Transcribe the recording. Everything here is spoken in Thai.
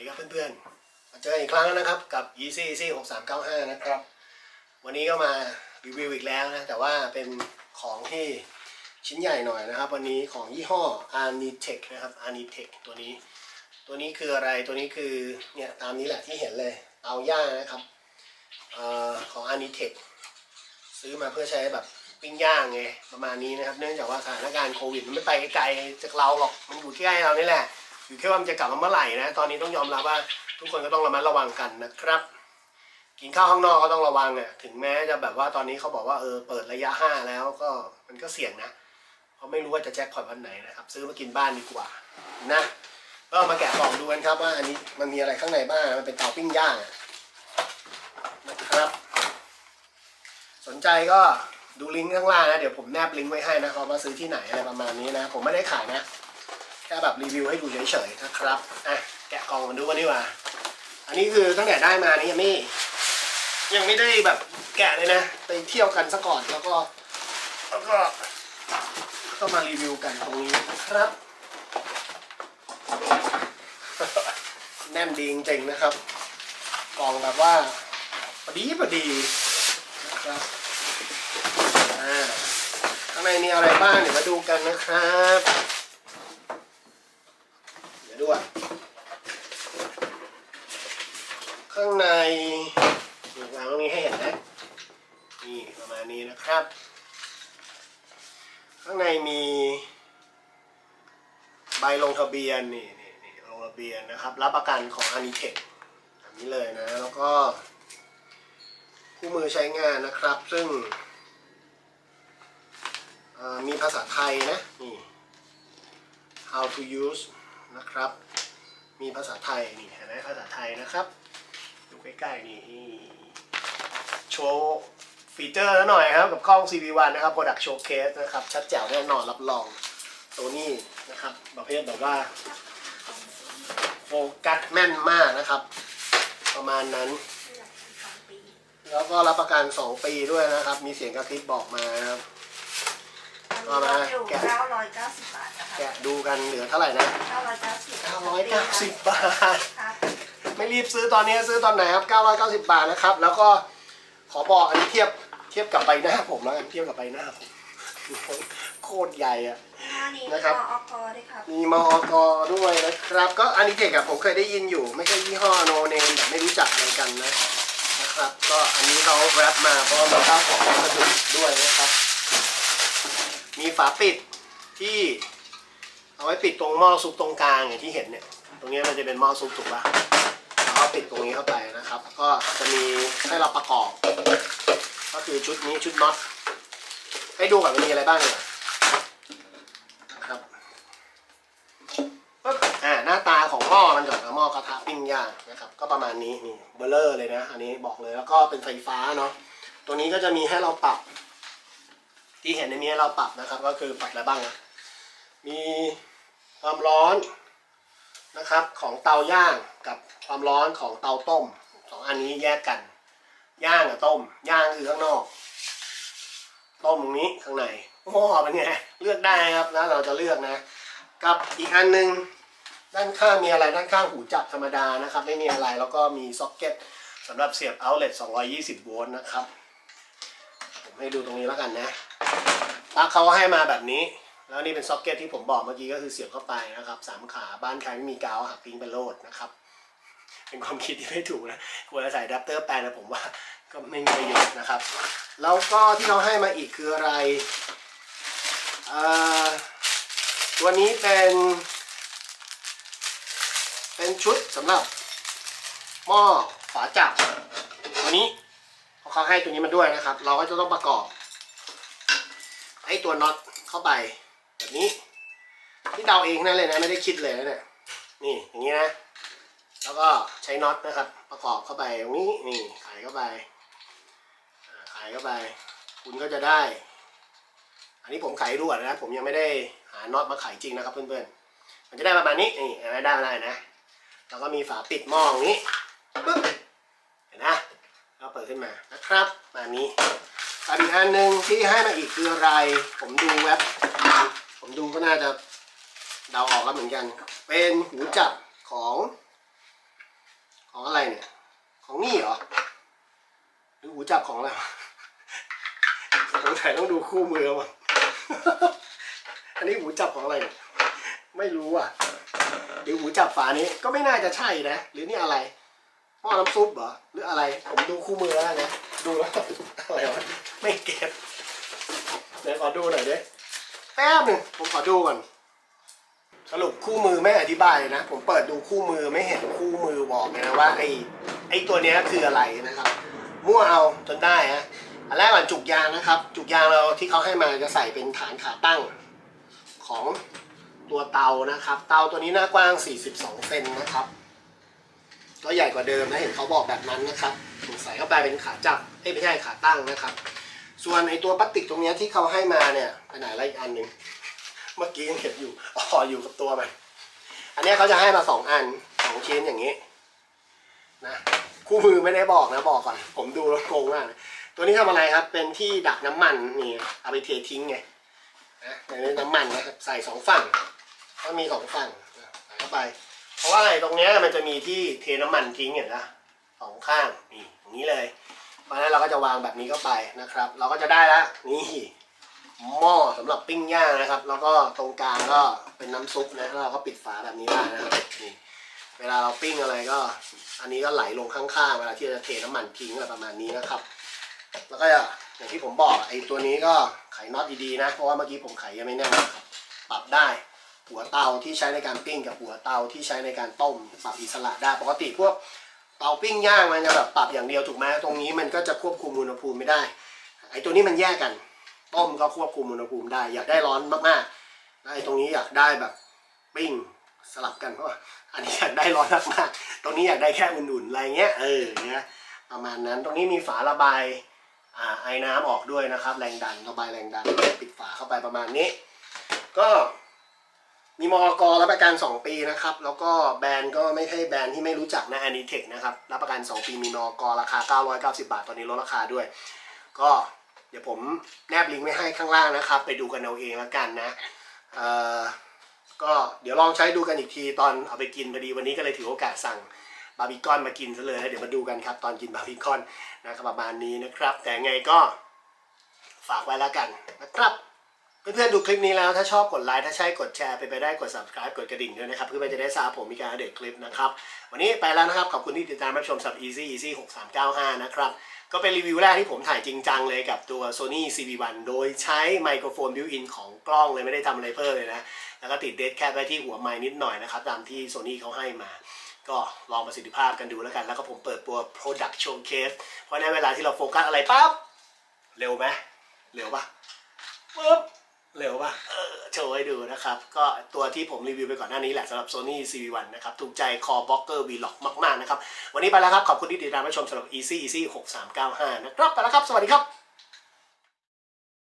ดีครับเพื่อนๆมาเจออีกครั้งนะครับกับ Easy Easy 6395 นะครับ วันนี้ก็มารีวิวอีกแล้วนะ แต่ว่าเป็นของที่ชิ้นใหญ่หน่อยนะครับ วันนี้ของยี่ห้อ Arnitech นะครับ Arnitech ตัวนี้ ตัวนี้คืออะไรตัวนี้คือเนี่ยตามนี้แหละที่เห็นเลยเตาย่างนะครับเออของ Arnitech ซื้อมาเพื่อใช้แบบปิ้งย่างไงประมาณนี้นะครับ เนื่องจากว่าสถานการณ์โควิดมันไม่ไปไกลจากเราหรอกมันอยู่ใกล้เรานี่แหละ อยู่แค่ว่ามันจะกลับมาเมื่อไหร่นะ ตอนนี้ต้องยอมรับว่าทุกคนก็ต้องระมัดระวังกันนะครับ กินข้าวข้างนอกก็ต้องระวังอะ ถึงแม้จะแบบว่าตอนนี้เขาบอกว่าเออเปิดระยะห้าแล้วก็มันก็เสี่ยงนะ เพราะไม่รู้ว่าจะแจ็คพอตวันไหนนะครับ ซื้อมากินบ้านดีกว่านะก็มาแกะกล่องดูกันครับว่าอันนี้มันมีอะไรข้างในบ้าง มันเป็นเตาปิ้งย่างนะครับ สนใจก็ดูลิงก์ข้างล่างนะ เดี๋ยวผมแนบลิงก์ไว้ให้นะครับว่าซื้อที่ไหนอะไรประมาณนี้นะ ผมไม่ได้ขายนะ ค่แบบรีวิวให้ดูเฉยๆนะครับอะแกะกล่องมาดูกันดีกว่า อันนี้คือตั้งแต่ได้มานี่ยังไม่ยังไม่ได้แบบแกะเลยนะ ไปเที่ยวกันซะก่อนแล้วก็ แล้วก็ก็มารีวิวกันตรงนี้นะครับ แน่นดีจริงๆนะครับ กล่องแบบว่าพอดีพอดีนะครับอ่าข้างในมีอะไรบ้างเดี๋ยวมาดูกันนะครับ เดี๋ยวด้วยข้างในดูวางตรงนี้ให้เห็นนะ นี่ประมาณนี้นะครับ ข้างในมี ใบลงทะเบียนนี่นี่นี่ลงทะเบียนนะครับ รับประกันของ a n i t e c แบบนี้เลยนะ แล้วก็คู่มือใช้งานนะครับ ซึ่งมีภาษาไทยนะนี่ how to use นะครับ มีภาษาไทยนี่เห็นไหมภาษาไทยนะครับ ดูใกล้ๆนี่โชว์ฟีเจอร์หน่อยครับ กับกล้อง CV1 นะครับ Product Showcase นะครับ ชัดแจ๋วแน่นอนรับรองโซนี่นะครับประเภทแบบว่าโฟกัสแม่นมากนะครับ ประมาณนั้น แล้วก็รับประกัน 2 ปีด้วยนะครับ มีเสียงกระพริบบอกมานะครับก็มาแกะ990 บาทนะคะ แกะดูกันเหลือเท่าไหร่นะ990 990บาทครับไม่รีบซื้อตอนนี้ซื้อตอนไหนครับ 990 บาทนะครับ แล้วก็ขอบอกอันนี้เทียบเทียบกับใบหน้าผมแล้วกันเทียบกับใบหน้าผมโคตรใหญ่อะหน้านี้นะครับมอกด้วยครับมีมอกด้วยนะครับ ก็อันนี้เทคอะผมเคยได้ยินอยู่ ไม่ใช่ยี่ห้อโนเนมแบบไม่รู้จักอะไรกันนะนะครับ ก็อันนี้เขาแรปมาเพราะว่ามันข้าวของวัสดุด้วยนะครับ มีฝาปิดที่ เอาไว้ปิดตรงหม้อซุปตรงกลางอย่างที่เห็นเนี่ย ตรงนี้มันจะเป็นหม้อซุปถูกปะแล้วก็ปิดตรงนี้เข้าไปนะครับ ก็จะมีให้เราประกอบ ก็คือชุดนี้ชุดน็อตให้ดูก่อนมันมีอะไรบ้างเนี่ยนะครับปึ๊บอ่าหน้าตาของหม้อมันก่อนนะหม้อกระทะปิ้งย่างนะครับก็ประมาณนี้นี่เบลเลอร์เลยนะ อันนี้บอกเลยแล้วก็เป็นไฟฟ้าเนาะตัวนี้ก็จะมีให้เราปรับ ที่เห็นในนี้ให้เราปรับนะครับ ก็คือปรับอะไรบ้างนะมี ความร้อนนะครับของเตาย่างกับความร้อนของเตาต้มสองอันนี้แยกกัน ย่างกับต้ม ย่างคือข้างนอก ต้มตรงนี้ข้างในหม้อเป็นไงเลือกได้ครับแล้วเราจะเลือกนะ กับอีกอันหนึ่งด้านข้างมีอะไรด้านข้างหูจับธรรมดานะครับไม่มีอะไรแล้วก็มีซ็อกเก็ตสำหรับเสียบเอาเล t 220 โวลต์นะครับ ผมให้ดูตรงนี้แล้วกันนะปลั๊กเขาให้มาแบบนี้ แล้วนี่เป็นซ็อกเก็ตที่ผมบอกเมื่อกี้ก็คือเสียบเข้าไปนะครับสามขาบ้านใครไม่มีกาวหักทิ้งไปโลดนะครับเป็นความคิดที่ไม่ถูกนะควรจะใส่อะแดปเตอร์แปลนะผมว่าก็ไม่มีประโยชน์นะครับ แล้วก็ที่เขาให้มาอีกคืออะไรอ่อตัวนี้เป็น เป็นชุดสำหรับหม้อฝาจับตัวนี้เขาให้ตัวนี้มาด้วยนะครับ เราก็จะต้องประกอบไอ้ตัวน็อตเข้าไป นี้ที่เดาเองนั่นเลยนะ ไม่ได้คิดเลยนะเนี่ยนี่อย่างนี้นะ แล้วก็ใช้น็อตนะครับ ประกอบเข้าไปตรงนี้นี่ไขเข้าไปอ่าไขเข้าไป คุณก็จะได้ อันนี้ผมไขด่วนนะ ผมยังไม่ได้หาน็อตมาไขจริงนะครับเพื่อนๆ มันจะได้ประมาณนี้นี่ไหมได้มาได้นะ แล้วก็มีฝาปิดหม้ออย่างนี้ปึ๊บเห็นนะแล้วเปิดขึ้นมานะครับมานี้อีกอันหนึ่งที่ให้มาอีกคืออะไร ผมดูเว็บ ผมดูก็น่าจะเดาออกแล้วเหมือนกัน เป็นหูจับของ ของอะไรเนี่ย ของนี่เหรอ หรือหูจับของอะไรสงสัยต้องดูคู่มือมั้งอันนี้หูจับของอะไรเนี่ยไม่รู้อะหรือหูจับฝานี้ก็ไม่น่าจะใช่นะ หรือนี่อะไรหม้อน้ำซุปเหรอ หรืออะไร ผมดูคู่มือแล้วนะ ดูแล้วอะไรวะไม่เก็ตเดี๋ยวขอดูหน่อยดิ แป๊บหนึ่งผมขอดูก่อน สรุปคู่มือไม่อธิบายนะ ผมเปิดดูคู่มือไม่เห็นคู่มือบอกเลยนะว่าไอ้ไอ้ตัวเนี้ยคืออะไรนะครับ มั่วเอาจนได้ฮะอันแรกก่อนจุกยางนะครับ จุกยางเราที่เขาให้มาจะใส่เป็นฐานขาตั้งของตัวเตานะครับ เตาตัวนี้หน้ากว้าง 42 เซนนะครับ ก็ใหญ่กว่าเดิมนะเห็นเขาบอกแบบนั้นนะครับถูกใส่เข้าไปเป็นขาจับเอ้ยไม่ใช่ขาตั้งนะครับ ส่วนไอตัวพลาสติกตรงเนี้ยที่เขาให้มาเนี่ยไปไหนละอีกอันหนึ่งเมื่อกี้ยังเห็นอยู่อ๋ออยู่กับตัวมันอันเนี้ยเขาจะให้มาสองอันสองชิ้นอย่างนี้นะคู่มือไม่ได้บอกนะบอกก่อน ผมดูแล้วงงมากเลยตัวนี้ทำอะไรครับ เป็นที่ดักน้ำมันนี่เอาไปเททิ้งไงนะในนี้น้ำมันนะครับใส่สองฝั่งก็มีสองฝั่งใส่เข้าไป เพราะว่าอะไรตรงเนี้ยมันจะมีที่เทน้ำมันทิ้งเห็นปะสองข้างนี่อย่างนี้เลย เพราะนั้นเราก็จะวางแบบนี้เข้าไปนะครับ เราก็จะได้และนี่หม้อสำหรับปิ้งย่างนะครับ แล้วก็ตรงกลางก็เป็นน้ำซุปนะแล้วเราก็ปิดฝาแบบนี้ได้นะครับนี่เวลาเราปิ้งอะไรก็ อันนี้ก็ไหลลงข้างๆ เวลาที่จะเทน้ำมันทิ้งอะไรประมาณนี้นะครับ แล้วก็อย่างที่ผมบอกไอ้ตัวนี้ก็ไขน็อตดีๆนะ เพราะว่าเมื่อกี้ผมไขยังไม่แน่นครับปรับได้หัวเตาที่ใช้ในการปิ้งกับหัวเตาที่ใช้ในการต้มปรับอิสระได้ปกติพวก เตาปิ้งย่างมันจะแบบปรับอย่างเดียวถูกไหมตรงนี้มันก็จะควบคุมอุณหภูมิไม่ได้ ไอ้ตัวนี้มันแยกกัน ต้มก็ควบคุมอุณหภูมิได้ อยากได้ร้อนมากๆแล้วไอ้ตรงนี้อยากได้แบบปิ้งสลับกันเพราะว่าอันนี้อยากได้ร้อนมากๆตรงนี้อยากได้แค่อุ่นๆอะไรเงี้ยเออเนี่ยประมาณนั้นตรงนี้มีฝาระบายอ่าไอ้น้ำออกด้วยนะครับ แรงดันระบายแรงดันปิดฝาเข้าไปประมาณนี้ ก็ มีมอกรับประกัน 2 ปีนะครับ แล้วก็แบรนด์ก็ไม่ใช่แบรนด์ที่ไม่รู้จักนะ a n i t e c h นะครับ รับประกัน 2 ปีมีมอกราคา 990 บาท ตอนนี้ลดราคาด้วย ก็เดี๋ยวผมแนบลิงก์ไว้ให้ข้างล่างนะครับ ไปดูกันเอาเองแล้วกันนะเอ่อก็เดี๋ยวลองใช้ดูกันอีกทีตอนเอาไปกินพอดีวันนี้ก็เลยถือโอกาสสั่งบาร์บีคอนมากินซะเลยแล้วเดี๋ยวมาดูกันครับ ตอนกินบาร์บีคอนนะครับประมาณนี้นะครับ แต่ไงก็ฝากไว้แล้วกันนะครับ เพื่อนๆดูคลิปนี้แล้วถ้าชอบกดไลค์ถ้าใช่กดแชร์ไปไปได้กด subscribe กดกระดิ่งด้วยนะครับเพื่อจะได้ทราบผมมีการอัปเดตคลิปนะครับวันนี้ไปแล้วนะครับขอบคุณที่ติดตามรับชมสับ easy easy 6395 นะครับก็เป็นรีวิวแรกที่ผมถ่ายจริงจังเลยกับตัว Sony CV1 โดยใช้ไมโครโฟนบิวอินของกล้องเลยไม่ได้ทำอะไรเพิ่มเลยนะแล้วก็ติดเดสแคปไว้ที่หัวไม้นิดหน่อยนะครับตามที่ Sony เขาให้มาก็ลองประสิทธิภาพกันดูแล้วกัน แล้วก็ผมเปิดตัว Product Showcase เพราะในเวลาที่เราโฟกัสอะไรปั๊บเร็วไหมเร็วปะปุ๊บ เร็วป่ะเออโชว์ให้ดูนะครับ ก็ตัวที่ผมรีวิวไปก่อนหน้านี้แหละสำหรับ Sony CV1 นะครับ ถูกใจ Core Blocker Vlog มาก ๆ นะครับ วันนี้ไปแล้วครับ ขอบคุณที่ติดตามรับชมสำหรับ Easy Easy 6395 นะครับ ไปแล้วครับ สวัสดีครับ